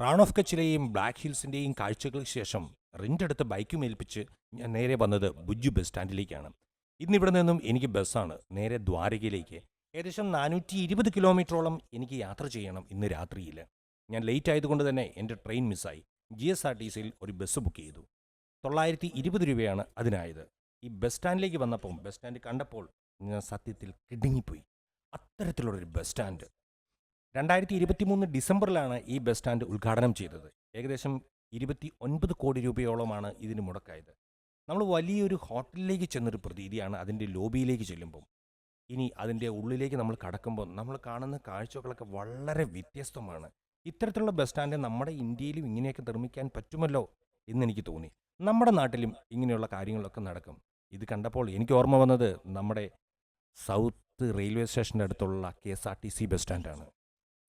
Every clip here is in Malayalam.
റാൺ ഓഫ് കച്ചിലെയും ബ്ലാക്ക് ഹിൽസിന്റെയും കാഴ്ചകൾക്ക് ശേഷം റിന്റെടുത്ത് ബൈക്കും ഏൽപ്പിച്ച് ഞാൻ നേരെ വന്നത് ബുജ്ജു ബസ് സ്റ്റാൻഡിലേക്കാണ് ഇന്നിവിടെ നിന്നും എനിക്ക് ബസ്സാണ് നേരെ ദ്വാരകയിലേക്ക്. ഏകദേശം നാനൂറ്റി ഇരുപത് കിലോമീറ്ററോളം എനിക്ക് യാത്ര ചെയ്യണം ഇന്ന് രാത്രിയിൽ. ഞാൻ ലേറ്റ് ആയതുകൊണ്ട് തന്നെ എന്റെ ട്രെയിൻ മിസ്സായി ജി എസ് ആർ ടി സിയിൽ ഒരു ബസ് ബുക്ക് ചെയ്തു. തൊള്ളായിരത്തി ഇരുപത് രൂപയാണ് അതിനായത്. ഈ ബസ് സ്റ്റാൻഡിലേക്ക് വന്നപ്പോൾ ബസ് സ്റ്റാൻഡ് കണ്ടപ്പോൾ ഞാൻ സത്യത്തിൽ കിടുങ്ങിപ്പോയി. അത്തരത്തിലുള്ളൊരു ബസ് സ്റ്റാൻഡ് രണ്ടായിരത്തി ഇരുപത്തി മൂന്ന് ഡിസംബറിലാണ് ഈ ബസ് സ്റ്റാൻഡ് ഉദ്ഘാടനം ചെയ്തത്. ഏകദേശം ഇരുപത്തി ഒൻപത് കോടി രൂപയോളമാണ് ഇതിന് മുടക്കായത്. നമ്മൾ വലിയൊരു ഹോട്ടലിലേക്ക് ചെന്നൊരു പ്രതീതിയാണ് അതിന്റെ ലോബിയിലേക്ക് ചെല്ലുമ്പോൾ ഇനി അതിന്റെ ഉള്ളിലേക്ക് നമ്മൾ കടക്കുമ്പോൾ നമ്മൾ കാണുന്ന കാഴ്ചകളൊക്കെ വളരെ വ്യത്യസ്തമാണ്. ഇത്തരത്തിലുള്ള ബസ് സ്റ്റാൻഡ് നമ്മുടെ ഇന്ത്യയിലും ഇങ്ങനെയൊക്കെ നിർമ്മിക്കാൻ പറ്റുമല്ലോ എന്നെനിക്ക് തോന്നി. നമ്മുടെ നാട്ടിലും ഇങ്ങനെയുള്ള കാര്യങ്ങളൊക്കെ നടക്കും. ഇത് കണ്ടപ്പോൾ എനിക്ക് ഓർമ്മ വന്നത് നമ്മുടെ സൗത്ത് റെയിൽവേ സ്റ്റേഷന്റെ അടുത്തുള്ള K S R T C bus സ്റ്റാൻഡാണ്.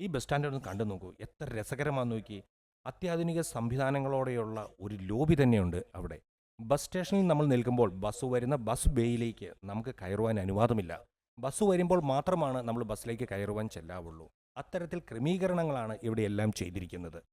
ഈ ബസ് സ്റ്റാൻഡ് ഒന്ന് കണ്ടു നോക്കൂ. എത്ര രസകരമാണെന്ന് നോക്കി അത്യാധുനിക സംവിധാനങ്ങളോടെയുള്ള ഒരു ലോബി തന്നെയുണ്ട് അവിടെ. ബസ് സ്റ്റേഷനിൽ നമ്മൾ നിൽക്കുമ്പോൾ ബസ് വരുന്ന ബസ് ബേയിലേക്ക് നമുക്ക് കയറുവാൻ അനുവാദമില്ല. ബസ് വരുമ്പോൾ മാത്രമാണ് നമ്മൾ ബസ്സിലേക്ക് കയറുവാൻ ചെല്ലാവുള്ളൂ. അത്തരത്തിൽ ക്രമീകരണങ്ങളാണ് ഇവിടെ എല്ലാം ചെയ്തിരിക്കുന്നത്.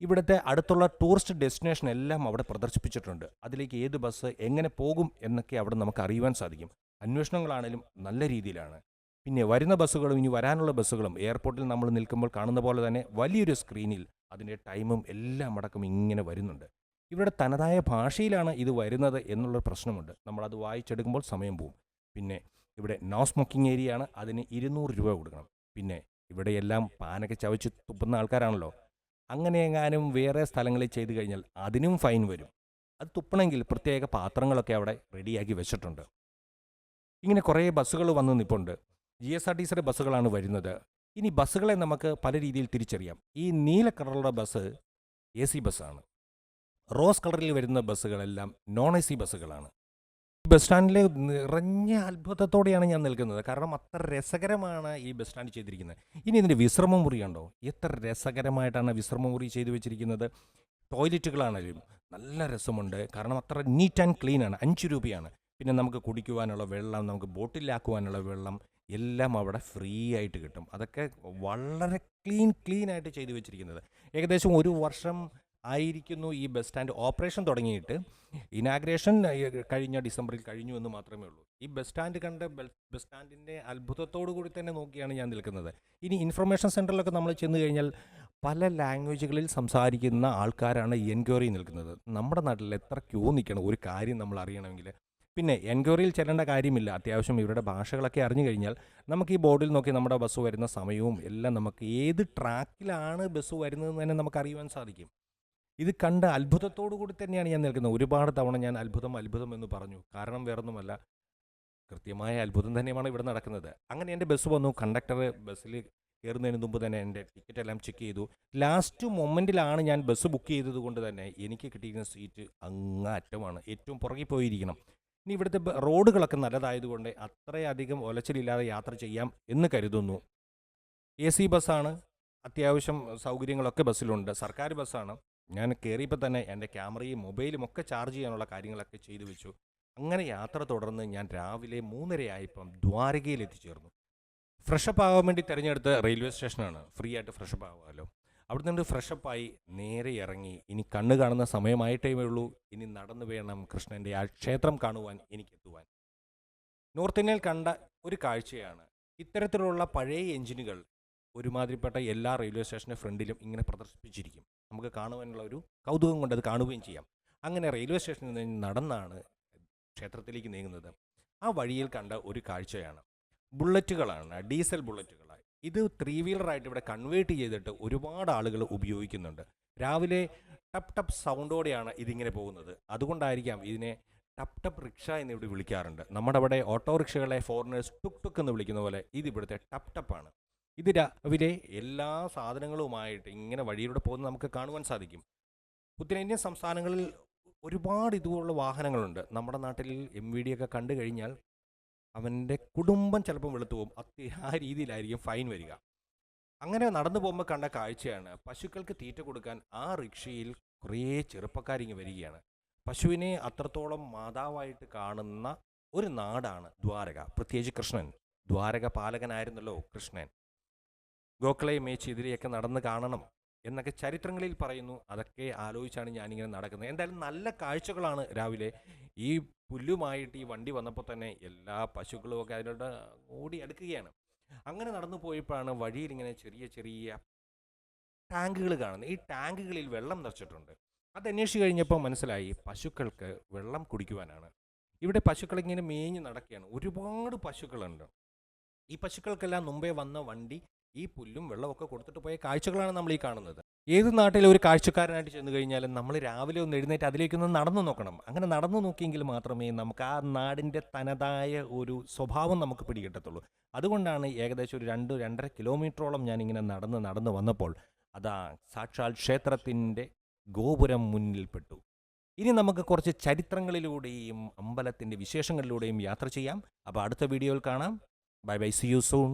ഇവിടുത്തെ അടുത്തുള്ള ടൂറിസ്റ്റ് ഡെസ്റ്റിനേഷൻ എല്ലാം അവിടെ പ്രദർശിപ്പിച്ചിട്ടുണ്ട്. അതിലേക്ക് ഏത് ബസ് എങ്ങനെ പോകും എന്നൊക്കെ അവിടെ നമുക്ക് അറിയുവാൻ സാധിക്കും. അന്വേഷണങ്ങളാണേലും നല്ല രീതിയിലാണ്. പിന്നെ വരുന്ന ബസ്സുകളും ഇനി വരാനുള്ള ബസ്സുകളും എയർപോർട്ടിൽ നമ്മൾ നിൽക്കുമ്പോൾ കാണുന്ന പോലെ തന്നെ വലിയൊരു സ്ക്രീനിൽ അതിന്റെ ടൈമും എല്ലാം അടക്കം ഇങ്ങനെ വരുന്നുണ്ട്. ഇവരുടെ തനതായ ഭാഷയിലാണ് ഇത് വരുന്നത് എന്നുള്ള പ്രശ്നമുണ്ട്. നമ്മളത് വായിച്ചെടുക്കുമ്പോൾ സമയം പോവും. പിന്നെ ഇവിടെ നോ സ്മോക്കിംഗ് ഏരിയ ആണ് അതിന് ഇരുന്നൂറ് രൂപ കൊടുക്കണം. പിന്നെ ഇവിടെയെല്ലാം പാനൊക്കെ ചവച്ച് തുപ്പുന്ന ആൾക്കാരാണല്ലോ. അങ്ങനെ എങ്ങാനും വേറെ സ്ഥലങ്ങളിൽ ചെയ്തു കഴിഞ്ഞാൽ അതിനും ഫൈൻ വരും. അത് തുപ്പണമെങ്കിൽ പ്രത്യേക പാത്രങ്ങളൊക്കെ അവിടെ റെഡിയാക്കി വെച്ചിട്ടുണ്ട്. ഇങ്ങനെ കുറേ ബസ്സുകൾ വന്ന് നിൽപ്പുണ്ട് ജി എസ് ആർ ടി സിയുടെ ബസ്സുകളാണ് വരുന്നത്. ഇനി ബസ്സുകളെ നമുക്ക് പല രീതിയിൽ തിരിച്ചറിയാം. ഈ നീല കളറുള്ള ബസ് എ സി ബസ്സാണ്. റോസ് കളറിൽ വരുന്ന ബസ്സുകളെല്ലാം നോൺ എ സി ബസ്സുകളാണ്. ഈ ബസ് സ്റ്റാൻഡിൽ നിറഞ്ഞ അത്ഭുതത്തോടെയാണ് ഞാൻ നിൽക്കുന്നത്. കാരണം അത്ര രസകരമാണ് ഈ ബസ് സ്റ്റാൻഡ് ചെയ്തിരിക്കുന്നത്. ഇനി ഇതിന്റെ വിശ്രമ മുറി എത്ര രസകരമായിട്ടാണ് വിശ്രമ മുറി ചെയ്തു വെച്ചിരിക്കുന്നത്. ടോയ്ലറ്റുകളാണെങ്കിലും നല്ല രസമുണ്ട്. കാരണം അത്ര നീറ്റ് ആൻഡ് ക്ലീൻ ആണ് അഞ്ച് രൂപയാണ്. പിന്നെ നമുക്ക് കുടിക്കുവാനുള്ള വെള്ളം നമുക്ക് ബോട്ടിലാക്കുവാനുള്ള വെള്ളം എല്ലാം അവിടെ ഫ്രീ ആയിട്ട് കിട്ടും. അതൊക്കെ വളരെ ക്ലീൻ ക്ലീൻ ആയിട്ട് ചെയ്തു വെച്ചിരിക്കുന്നത്. ഏകദേശം ഒരു വർഷം ആയിരിക്കുന്നു ഈ ബസ് സ്റ്റാൻഡ് ഓപ്പറേഷൻ തുടങ്ങിയിട്ട്. ഇനാഗ്രേഷൻ കഴിഞ്ഞ ഡിസംബറിൽ കഴിഞ്ഞു എന്ന് മാത്രമേ ഉള്ളൂ. ഈ ബസ് സ്റ്റാൻഡ് കണ്ട ബസ് സ്റ്റാൻഡിന്റെ അത്ഭുതത്തോടു കൂടി തന്നെ നോക്കിയാണ് ഞാൻ നിൽക്കുന്നത്. ഇനി ഇൻഫർമേഷൻ സെന്ററിലൊക്കെ നമ്മൾ ചെന്ന് കഴിഞ്ഞാൽ പല ലാംഗ്വേജുകളിൽ സംസാരിക്കുന്ന ആൾക്കാരാണ് എൻക്വയറി നിൽക്കുന്നത്. നമ്മുടെ നാട്ടിൽ എത്ര ക്യൂ നിൽക്കണം? ഒരു കാര്യം നമ്മൾ അറിയണമെങ്കിൽ പിന്നെ എൻക്വയറിയിൽ ചെല്ലേണ്ട കാര്യമില്ല. അത്യാവശ്യം ഇവരുടെ ഭാഷകളൊക്കെ അറിഞ്ഞു കഴിഞ്ഞാൽ നമുക്ക് ഈ ബോർഡിൽ നോക്കി നമ്മുടെ ബസ് വരുന്ന സമയവും എല്ലാം നമുക്ക് ഏത് ട്രാക്കിലാണ് ബസ് വരുന്നതെന്ന് തന്നെ നമുക്ക് അറിയുവാൻ സാധിക്കും. ഇത് കണ്ട അത്ഭുതത്തോടു കൂടി തന്നെയാണ് ഞാൻ നിൽക്കുന്നത്. ഒരുപാട് തവണ ഞാൻ അത്ഭുതം അത്ഭുതം എന്ന് പറഞ്ഞു. കാരണം വേറൊന്നുമല്ല. കൃത്യമായ അത്ഭുതം തന്നെയാണ് ഇവിടെ നടക്കുന്നത്. അങ്ങനെ എന്റെ ബസ് വന്നു. കണ്ടക്ടർ ബസ്സിൽ കയറുന്നതിന് മുമ്പ് തന്നെ എന്റെ ടിക്കറ്റ് എല്ലാം ചെക്ക് ചെയ്തു. ലാസ്റ്റ് മൊമെന്റിലാണ് ഞാൻ ബസ് ബുക്ക് ചെയ്തത് കൊണ്ട് തന്നെ എനിക്ക് കിട്ടിയിരിക്കുന്ന സീറ്റ് അങ്ങാറ്റമാണ് ഏറ്റവും പുറകിൽ പോയിരിക്കണം. ഇനി ഇവിടുത്തെ റോഡുകളൊക്കെ നല്ലതായതുകൊണ്ട് അത്രയധികം ഒലച്ചിലില്ലാതെ യാത്ര ചെയ്യാം എന്ന് കരുതുന്നു. എ സി ബസ്സാണ്. അത്യാവശ്യം സൗകര്യങ്ങളൊക്കെ ബസ്സിലുണ്ട്. സർക്കാർ ബസ്സാണ്. ഞാൻ കയറിയപ്പോൾ തന്നെ എന്റെ ക്യാമറയും മൊബൈലും ഒക്കെ ചാർജ് ചെയ്യാനുള്ള കാര്യങ്ങളൊക്കെ ചെയ്തു വെച്ചു. അങ്ങനെ യാത്ര തുടർന്ന് ഞാൻ രാവിലെ മൂന്നരയായപ്പം ദ്വാരകയിൽ എത്തിച്ചേർന്നു ഫ്രഷപ്പ് ആകാൻ വേണ്ടി തിരഞ്ഞെടുത്ത റെയിൽവേ സ്റ്റേഷനാണ്. ഫ്രീ ആയിട്ട് ഫ്രഷപ്പ് ആവാമല്ലോ അവിടെ നിന്ന് ഫ്രഷപ്പായി നേരെ ഇറങ്ങി. ഇനി കണ്ണ് കാണുന്ന സമയമായിട്ടേ ഉള്ളൂ. ഇനി നടന്നു വേണം കൃഷ്ണന്റെ ആ ക്ഷേത്രം കാണുവാൻ എനിക്കെത്തുവാൻ നോർത്ത് ഇന്ത്യയിൽ കണ്ട ഒരു കാഴ്ചയാണ്. ഇത്തരത്തിലുള്ള പഴയ എഞ്ചിനുകൾ ഒരുമാതിരിപ്പെട്ട എല്ലാ റെയിൽവേ സ്റ്റേഷന്റെ ഫ്രണ്ടിലും ഇങ്ങനെ പ്രദർശിപ്പിച്ചിരിക്കും. നമുക്ക് കാണുവാനുള്ള ഒരു കൗതുകം കൊണ്ട് അത് കാണുകയും ചെയ്യാം. അങ്ങനെ റെയിൽവേ സ്റ്റേഷനിൽ നിന്ന് നടന്നാണ് ക്ഷേത്രത്തിലേക്ക് നീങ്ങുന്നത്. ആ വഴിയിൽ കണ്ട ഒരു കാഴ്ചയാണ്. ബുള്ളറ്റുകളാണ് ഡീസൽ ബുള്ളറ്റുകളായി ഇത് ത്രീ വീലറായിട്ട് ഇവിടെ കൺവേർട്ട് ചെയ്തിട്ട് ഒരുപാട് ആളുകൾ ഉപയോഗിക്കുന്നുണ്ട്. രാവിലെ ടപ് ടപ്പ് സൗണ്ടോടെയാണ് ഇതിങ്ങനെ പോകുന്നത്. അതുകൊണ്ടായിരിക്കാം ഇതിനെ ടപ് ടപ്പ് റിക്ഷ എന്ന് ഇവിടെ വിളിക്കാറുണ്ട്. നമ്മുടെ അവിടെ ഓട്ടോറിക്ഷകളെ ഫോറിനേഴ്സ് ടുക് ടുക്ക് എന്ന് വിളിക്കുന്ന പോലെ ഇത് ഇവിടുത്തെ ടപ് ടപ്പാണ് ഇത് രാവിലെ എല്ലാ സാധനങ്ങളുമായിട്ട് ഇങ്ങനെ വഴിയിലൂടെ പോകുന്നത് നമുക്ക് കാണുവാൻ സാധിക്കും. ഉത്തരേന്ത്യൻ സംസ്ഥാനങ്ങളിൽ ഒരുപാട് ഇതുപോലുള്ള വാഹനങ്ങളുണ്ട്. നമ്മുടെ നാട്ടിൽ എം വി ഡി ഒക്കെ കണ്ടു കഴിഞ്ഞാൽ അവന്റെ കുടുംബം ചിലപ്പം വെളുത്തു പോകും. അത്യ ആ രീതിയിലായിരിക്കും ഫൈൻ വരിക. അങ്ങനെ നടന്നു പോകുമ്പോൾ കണ്ട കാഴ്ചയാണ് പശുക്കൾക്ക് തീറ്റ കൊടുക്കാൻ ആ റിക്ഷയിൽ കുറേ ചെറുപ്പക്കാരിങ്ങ് വരികയാണ്. പശുവിനെ അത്രത്തോളം മാതാവായിട്ട് കാണുന്ന ഒരു നാടാണ് ദ്വാരക. പ്രത്യേകിച്ച് കൃഷ്ണൻ. ദ്വാരക പാലകനായിരുന്നല്ലോ കൃഷ്ണൻ. ഗോഖലയും മേച്ച് ഇതിലെയൊക്കെ നടന്ന് കാണണം. എന്നൊക്കെ ചരിത്രങ്ങളിൽ പറയുന്നു. അതൊക്കെ ആലോചിച്ചാണ് ഞാനിങ്ങനെ നടക്കുന്നത്. എന്തായാലും നല്ല കാഴ്ചകളാണ് രാവിലെ ഈ പുല്ലുമായിട്ട് ഈ വണ്ടി വന്നപ്പോൾ തന്നെ എല്ലാ പശുക്കളും ഒക്കെ അതിനോട് ഓടി അടുക്കുകയാണ്. അങ്ങനെ നടന്നു പോയപ്പോഴാണ് വഴിയിൽ ഇങ്ങനെ ചെറിയ ചെറിയ ടാങ്കുകൾ കാണുന്നത്. ഈ ടാങ്കുകളിൽ വെള്ളം നിറച്ചിട്ടുണ്ട്. അത് അന്വേഷിച്ച് കഴിഞ്ഞപ്പോൾ മനസ്സിലായി പശുക്കൾക്ക് വെള്ളം കുടിക്കുവാനാണ്. ഇവിടെ പശുക്കൾ ഇങ്ങനെ മേഞ്ഞ് നടക്കുകയാണ്. ഒരുപാട് പശുക്കളുണ്ട്. ഈ പശുക്കൾക്കെല്ലാം മുമ്പേ വന്ന വണ്ടി ഈ പുല്ലും വെള്ളമൊക്കെ കൊടുത്തിട്ട് പോയ കാഴ്ചകളാണ് നമ്മൾ ഈ കാണുന്നത്. ഏത് നാട്ടിലെ ഒരു കാഴ്ചക്കാരനായിട്ട് ചെന്ന് കഴിഞ്ഞാലും നമ്മൾ രാവിലെ ഒന്ന് എഴുന്നേറ്റ് അതിലേക്കൊന്ന് നടന്നു നോക്കണം. അങ്ങനെ നടന്നു നോക്കിയെങ്കിൽ മാത്രമേ നമുക്ക് ആ നാടിന്റെ തനതായ ഒരു സ്വഭാവം നമുക്ക് പിടികിട്ടത്തുള്ളൂ. അതുകൊണ്ടാണ് ഏകദേശം ഒരു രണ്ട് രണ്ടര കിലോമീറ്ററോളം ഞാനിങ്ങനെ നടന്ന് നടന്ന് വന്നപ്പോൾ അതാ സാക്ഷാൽ ക്ഷേത്രത്തിന്റെ ഗോപുരം മുന്നിൽപ്പെട്ടു. ഇനി നമുക്ക് കുറച്ച് ചരിത്രങ്ങളിലൂടെയും അമ്പലത്തിന്റെ വിശേഷങ്ങളിലൂടെയും യാത്ര ചെയ്യാം. അപ്പോൾ അടുത്ത വീഡിയോയിൽ കാണാം. Bye bye see you soon